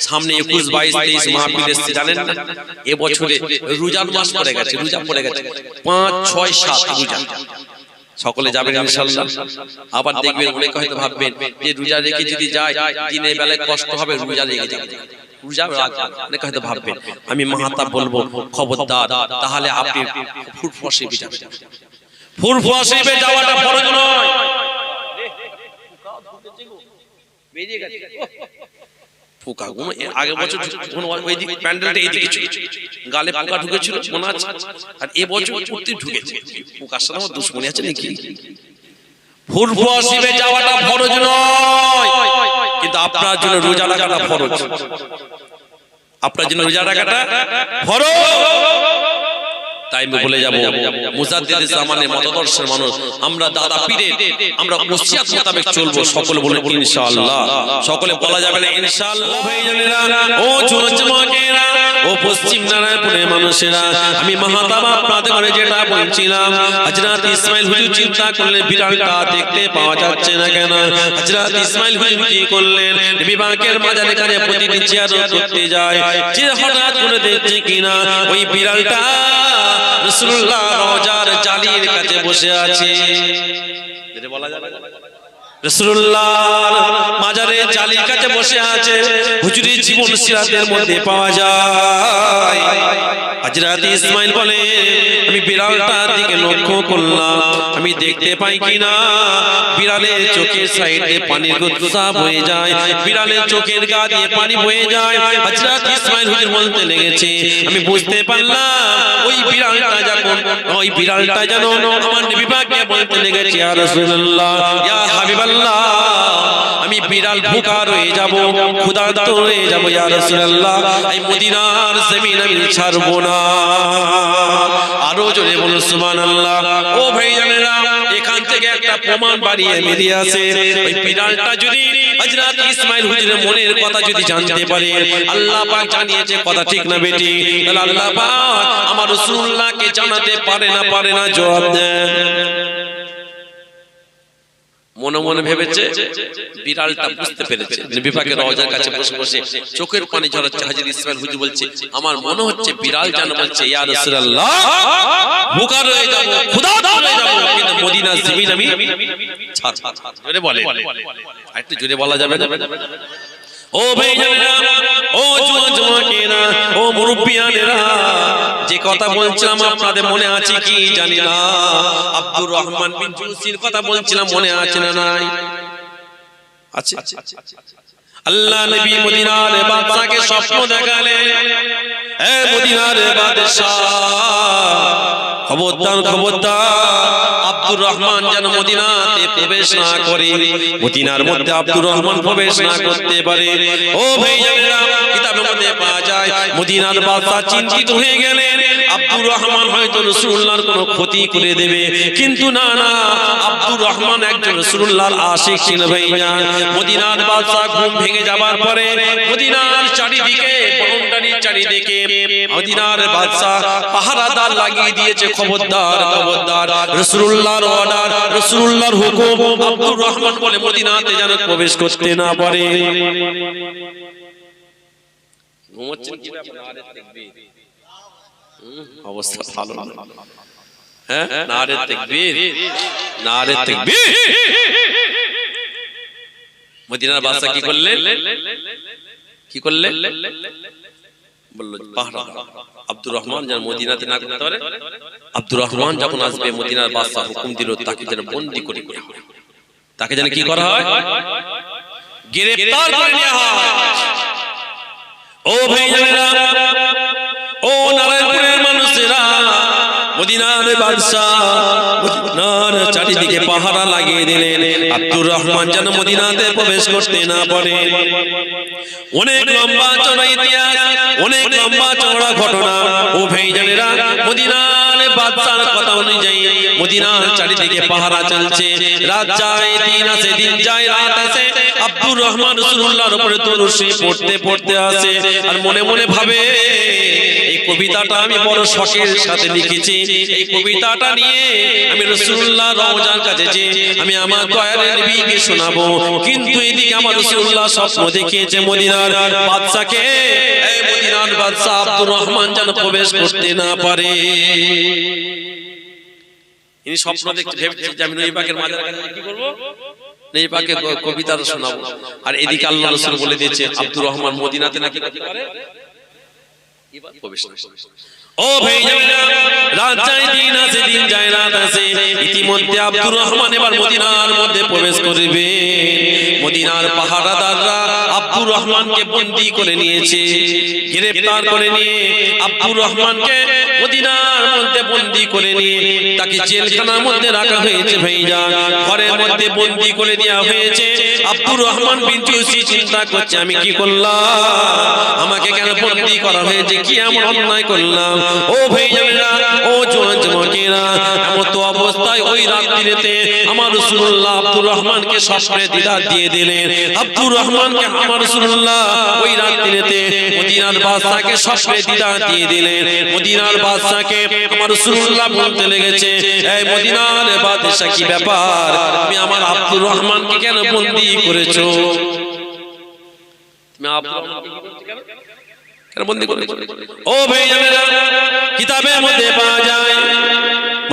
সামনে একুশ বাইশ তেইশ মাহফিল এসছে জানেন না এবছরে রোজার মাস পড়ে গেছে রোজা পড়ে গেছে পাঁচ ছয় সাত রোজা সকলে যাবেন ইনশাল্লাহ আবার দেখবেন অনেকে হয়তো ভাববেন যে রোজা রেখে যদি যায় দিনের বেলায় কষ্ট হবে রোজা রেখে যাবে রোজা রাখবেন অনেকে হয়তো ভাববেন আমি মাহাতা বলব খবরদার তাহলে আপনি ফুটফসে যাবেন ফুটফসে যাওয়াটা ফরজ নয় বেরিয়ে গেছে পোকা আগের বছর যখন ওই দিক প্যান্ডেলটা এইদিকে ছিল গালে পোকা ঢুকেছিল মনে আছে? আর এ বছর ঢুকেছে। পোকার সাথে আমার দুশ্মনী আছে নাকি? ফুরফুয়া শিবে যাওয়াটা ফরজ নয়। কিন্তু আপনার জন্য রোজা রাখাটা ফরজ। আপনার জন্য রোজা রাখাটা ফরজ? তাই আমি বলে যাব। মুজাদ্দিদ জামানের মতদর্শের মানুষ। আমরা দাদা পীরে আমরা ওসিয়াত মোতাবেক চলবো। সকলে বলে ইনশাআল্লাহ। সকলে বলা যাবে না ইনশাআল্লাহ। ও যুবকেরা ও পশ্চিম নারায়ণপুরের মানুষেরা। আমি মাহাতাব ঘরে যেটা বলছিলাম হযরত ইসমাইল হুজুর চিন্তা করলেন বিড়ালটা দেখতে পাওয়া যাচ্ছে না কেন? হযরত ইসমাইল হুজুর কি করলেন? বিবাহের মাজারে কানে প্রতিদিন জিয়ারত করতে যায়। যে হঠাৎ করে দেখছে কিনা ওই বিড়ালটা রসুল্লাহ রোজার জালির কাছে বসে আছে বলা যাবে না? রসুল্লাহর মাজারে কাছে বসে আছে। হুজুরের জীবন সিরাতের মধ্যে পাওয়া যায়। ইসমাইল বলে, আমি বিড়ালটার দিকে লক্ষ্য করলাম। আমি দেখতে পাই কিনা বিড়ালের চোখের সাইডে পানির গুচ্ছা বয়ে যায়। বিড়ালের চোখের গা দিয়ে পানি বয়ে যায়। হযরত ইসমাইল হুজুর বলতে লেগেছে, আমি বুঝতে পারলাম, ওই বিড়ালটা যখন ওই বিড়ালটা যেন আমার পাককে বলতে লেগেছে, ইয়া রাসূলুল্লাহ, ইয়া আমি বিড়াল ভুকা রয়ে যাব, ক্ষুধার্ত রয়ে যাব, ইয়া মদিনার জমিন আমি ছাড়বো না। আরও জোরে ও এখান থেকে একটা প্রমাণ বাড়িয়ে বেরিয়ে ওই বিড়ালটা যদি হযরত ইসমাইল হুজুরের মনের কথা যদি জানতে পারে, আল্লাহ পাক জানিয়েছে, কথা ঠিক না বেটি? আল্লাহ পাক আমার রাসূলুল্লাহকে জানাতে পারে না পারে না, জবাব দেন। মনে মনে ভেবেছে বিড়ালটা বুঝতে পেরেছে। বিভাগের রওজার কাছে বসে বসে চোখের পানি ঝরাচ্ছে হাজির ইসমাইল হুজুর বলছে আমার মনে হচ্ছে বিড়াল যেন বলছে ইয়া রাসূলুল্লাহ বোকা রয়ে যাব খোদা রয়ে যাব কিন্তু মদিনা জমিন আমি ছাড়। জোরে বলে। একটু জোরে বলা যাবে না? ও ভাইজানেরা ও জুয়া জুয়াকেরা ও মুরব্বিয়ানেরা যে কথা বলছিলাম আপনাদের মনে আছে কি জানি না। আব্দুর রহমান বিন জুসির কথা বলছিলাম মনে আছে না নাই? আছে আল্লাহ নবী মদিনার বাদশাকে স্বপ্ন দেখালেন। এ মদিনার বাদশা খবরদার খবরদার। আব্দুর রহমান যেন মদিনাতে প্রবেশ না করে মদিনার মধ্যে আব্দুর রহমান প্রবেশ না করতে পারে। ও ভাই কিতাবের মধ্যে পাওয়া যায় মদিনার বাদশা চিন্তিত হয়ে গেলেন। আব্দুর রহমান হয়তো রাসূলুল্লাহর কোনো ক্ষতি করে দেবে। কিন্তু না না, আব্দুর রহমান একজন রাসূলুল্লাহর আশিক ছিল ভাইজান মদিনার ঘুম ভেঙে যাবার পরে মদিনার চারিদিকে চারিদিকে মদিনার পাহারাদার লাগিয়ে দিয়েছে খবরদার খবরদার। রাসূলুল্লাহর অর্ডার রাসূলুল্লাহর হুকুম আব্দুর রহমান বলে মদিনাতে যেন প্রবেশ করতে না পারে। কি অবস্থা ভালো হ্যাঁ? নারে তাকবীর। নারে তাকবীর। মদিনার বাদশা কি করলেন? কি করলেন? বলল পাহারা আব্দুর রহমান যেন মদিনাতে না করতে পারে। আব্দুর রহমান যখন আসবে মদিনার বাদশা হুকুম দিল তাকে যেন বন্দি করে করে তাকে যেন কি করা হয়? গ্রেফতার করে নেওয়া হয়। ও ভাইজানেরা ও মদিনার বাদশা মদিনার চারিদিকে পাহারা লাগিয়ে দিলেন। আব্দুর রহমান যেন মদিনাতে প্রবেশ করতে না পারে। অনেক লম্বা চড়া ইতিহাস, অনেক লম্বা চড়া ঘটনা। ও ভাইজানেরা, মদিনার বাদশার কথা অনুযায়ী মদিনার চারিদিকে পাহারা চলছে। রাত যায় দিন আসে দিন যায় রাত আসে। আব্দুর রহমান রসুল্লাহর উপরে তরুষি পড়তে পড়তে আসে। আর মনে মনে ভাবে এই কবিতাটা আমি বড় শখের সাথে লিখেছি। এই কবিতাটা নিয়ে আমি রসুল্লাহ রওজার কাছে যে আমি আমার দয়ার নবীকে শোনাবো। কিন্তু এদিকে আমার রসুল্লাহ স্বপ্ন দেখিয়েছে মদিনার বাদশাকে। এই মদিনার বাদশা আব্দুর রহমান যেন প্রবেশ করতে না পারে। ইনি স্বপ্ন দেখতে ভেবেছে যে আমি নবীবাগের মাঝে কি করব? নবীবাগকে ক- কবিতাটা শোনাবো আর এদিকে আল্লাহ রসুল বলে দিয়েছে আব্দুর রহমান মদিনাতে নাকি কি করে ও ভাই রাত যায় দিন আসে দিন যায় রাত আসে ইতিমধ্যে আব্দুর রহমান এবার মদিনার মধ্যে প্রবেশ করবে। মদিনার পাহারাদাররা আব্দুর রহমানকে বন্দী করে নিয়েছে গ্রেফতার করে নিয়ে আব্দুর রহমানকে মদিনার মধ্যে বন্দী করে নিয়ে তাকে জেলখানার মধ্যে রাখা হয়েছে ভাইজা ঘরের মধ্যে বন্দী করে দেওয়া হয়েছে। আব্দুর রহমান বিনচুসি চিন্তা করছে, আমি কি করলাম? আমাকে কেন বন্দী করা হয়েছে? কি এমন অন্যায় করলাম? ও ভাইজানেরা, ও জোয়ান যুবকেরা এমন তো অবস্থায় ওই রাত্রিতে আমার রাসূলুল্লাহ আব্দুর রহমানকে স্বপ্নে দিদার দিয়ে দিলেন। আব্দুর রহমানকে আমার রাসূলুল্লাহ ওই রাত্রিতে মদিনার বাদশাকে স্বপ্নে দিদার দিয়ে দিলেন। মদিনার বাদশাকে আমার রাসূলুল্লাহ বলতে লেগেছে, এই মদিনার বাদশা কি ব্যাপার? তুমি আমার আব্দুর রহমানকে কেন বন্দী করেছ? তুমি আব্দুর রহমানকে কেন? ও ভাইজানেরা, কিতাবের মধ্যে পাওয়া যায়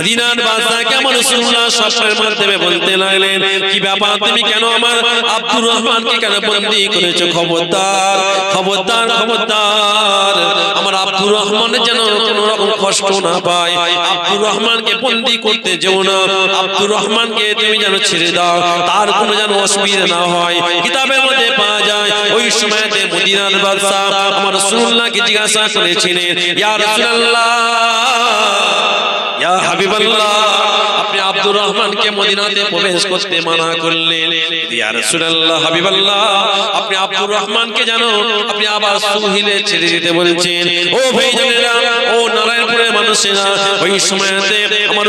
মদিনার বাদশা কেমন রাসূলুল্লাহ স্বপ্নের মাধ্যমে বলতে লাগলেন, কি ব্যাপার? তুমি কেন আমার আব্দুর রহমানকে কেন বন্দী করেছ? খবরদার খবরদার খবরদার। আমার আব্দুর রহমান যেন কোনো রকম কষ্ট না পায়। আব্দুর রহমানকে বন্দী করতে যেও না। আব্দুর রহমানকে তুমি যেন ছেড়ে দাও। তার কোনো যেন অসুবিধা না হয়। কিতাবের মধ্যে পাওয়া যায়, ওই সময়তে মদিনার বাদশা আমার রাসূলুল্লাহকে জিজ্ঞাসা করেছিলেন, ইয়া রাসূলুল্লাহ ইয়া হাবিবাল্লাহ, আপনি আব্দুর রহমানকে মদিনাতে প্রবেশ করতে মানা করলেন। ইয়া রাসূলুল্লাহ, হাবিবাল্লাহ, আপনি আব্দুর রহমানকে জানো, আপনি আবার সুহিলে ছেড়ে দিতে বলছেন। ও ভাইজানেরা, ও নারায়ণপুরের মানুষেরা, ওই সময়তে আমার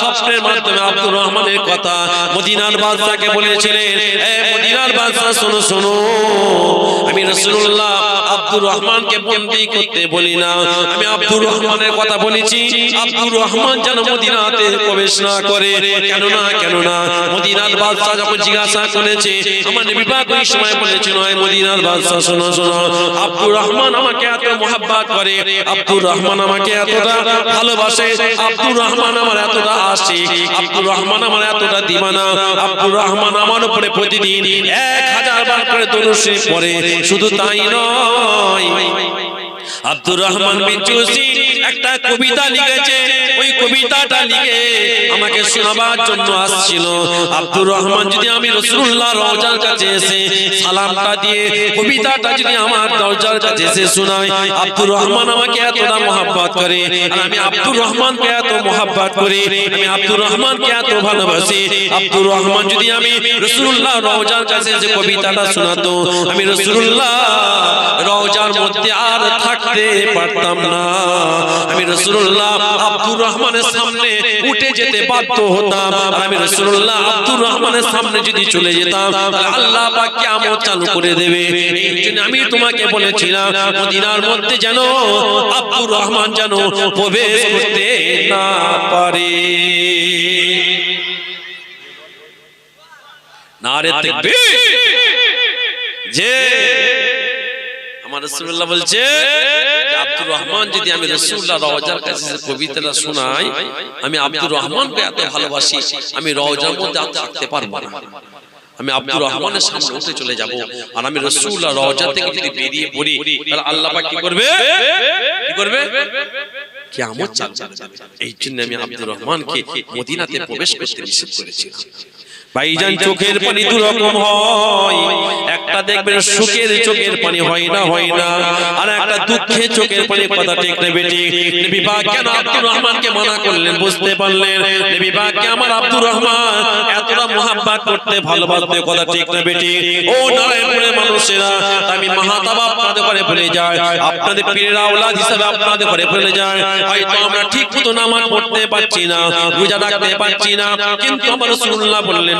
স্বপ্নের মাধ্যমে আব্দুর রহমানের কথা মদিনার বাদশাকে বলেছিলেন, এ মদিনার বাদশা শোনো শোনো, আমি আব্দুর রহমানকে করতে বলি না। আমি আব্দুর রহমানের কথা বলেছি, আব্দুর রহমান যেন মদিনাতে প্রবেশ না করে। মদিনার বাদশা যখন জিজ্ঞাসা করেছে, আমার পাক ওই সময় বলেছিল মদিনার বাদশা শোনো শোনো, আব্দুর রহমান আমাকে এত করে, আব্দুর রহমান আমাকে এতটা ভালোবাসে। আব্দুর রহমান আমার এতটা আসে আব্দুর রহমান আমার এতটা দিবানা আব্দুর রহমান আমার উপরে প্রতিদিন এক হাজার বার করে দরুদ পড়ে। শুধু তাই নয় আব্দুর রহমান বিন একটা কবিতা লিখেছে। ওই কবিতাটা লিখে আমাকে শোনাবার জন্য আসছিল। আব্দুর রহমান যদি আমি রসুল্লাহ রওজার কাছে এসে সালামটা দিয়ে কবিতাটা যদি আমার দরজার কাছে এসে শোনায়, আব্দুর রহমান আমাকে এতটা মোহাব্বত করে আমি আব্দুর রহমানকে এত মোহাব্বত করি, আমি আব্দুর রহমানকে এত ভালোবাসি। আব্দুর রহমান যদি আমি রসুল্লাহ রওজার কাছে এসে কবিতাটা শোনাতো, আমি রসুল্লাহ রওজার মধ্যে আর থাকতে পারতাম না। আমি রসুল্লাহ আব্দুর রহমানের সামনে উঠে যেতে বাধ্য হতাম। আমি রসুল্লাহ আব্দুর রহমানের সামনে যদি চলে যেতাম আল্লাহ পাক কিয়ামত চালু করে দেবে। আমি তোমাকে বলেছিলাম, মদিনার মধ্যে যেন আব্দুর রহমান যেন প্রবেশ করতে না পারে। নারে তাকবীর যে রাসূলুল্লাহ বলছে আব্দুর রহমান যদি আমি রাসূলুল্লাহ রওজার কাছে কবিতাটা শোনাই, আমি আব্দুর রহমানকে এত ভালোবাসি, আমি রওজার মধ্যে থাকতে পারব না। আমি আব্দুর রহমানের সামনে উঠে চলে যাব, আর আমি রাসূলুল্লাহ রওজা থেকে যদি বেরিয়ে পড়ি, তাহলে আল্লাহ পাক কি করবে? কি করবে? কিয়ামত চালু। এই জন্য আমি আব্দুর রহমানকে মদিনাতে প্রবেশ করতে নিষেধ করেছিলাম। ভাইজান চোখের পানি দু রকম হয়। একটা দেখবেন সুখের চোখের পানি হয় না হয় না। আর একটা দুঃখের চোখের পানি কথা ঠিক নেবে নবী। পাক কেন আব্দুর রহমানকে মানা করলেন বুঝতে পারলেন। নবী আমার আব্দুর রহমান? এতটা মোহাব্বত করতে ভালোবাসতে কথা ঠিক নেবে ও নারায়ণপুরের মানুষেরা আমি মাহাতাবা আপনাদের ঘরে ভুলে যাই। আপনাদের পীরের আওলাদ হিসাবে আপনাদের ঘরে ভুলে যাই। হয়তো আমরা ঠিক মতো নামাজ পড়তে পারছি না রোজা রাখতে পারছি না। কিন্তু আমার রাসূলুল্লাহ বললেন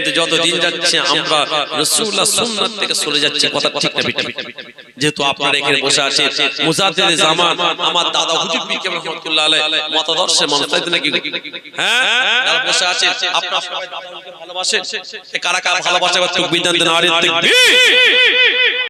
কিন্তু যত দিন যাচ্ছে আমরা রসুল্লাহ সুন্নাত থেকে সরে যাচ্ছে, কথা ঠিক না যেহেতু আপনারা এখানে বসে আছে মুজাদ্দিদ জামান, আমার দাদা হুজুর পীর কেমন রহমাতুল্লাহ আলাইহি মতাদর্শে মানুষ, তাই নাকি? হ্যাঁ? যারা বসে আছে আপনারা ভালোবাসেন। কারা কারা ভালোবাসে বা তাকবীর দেন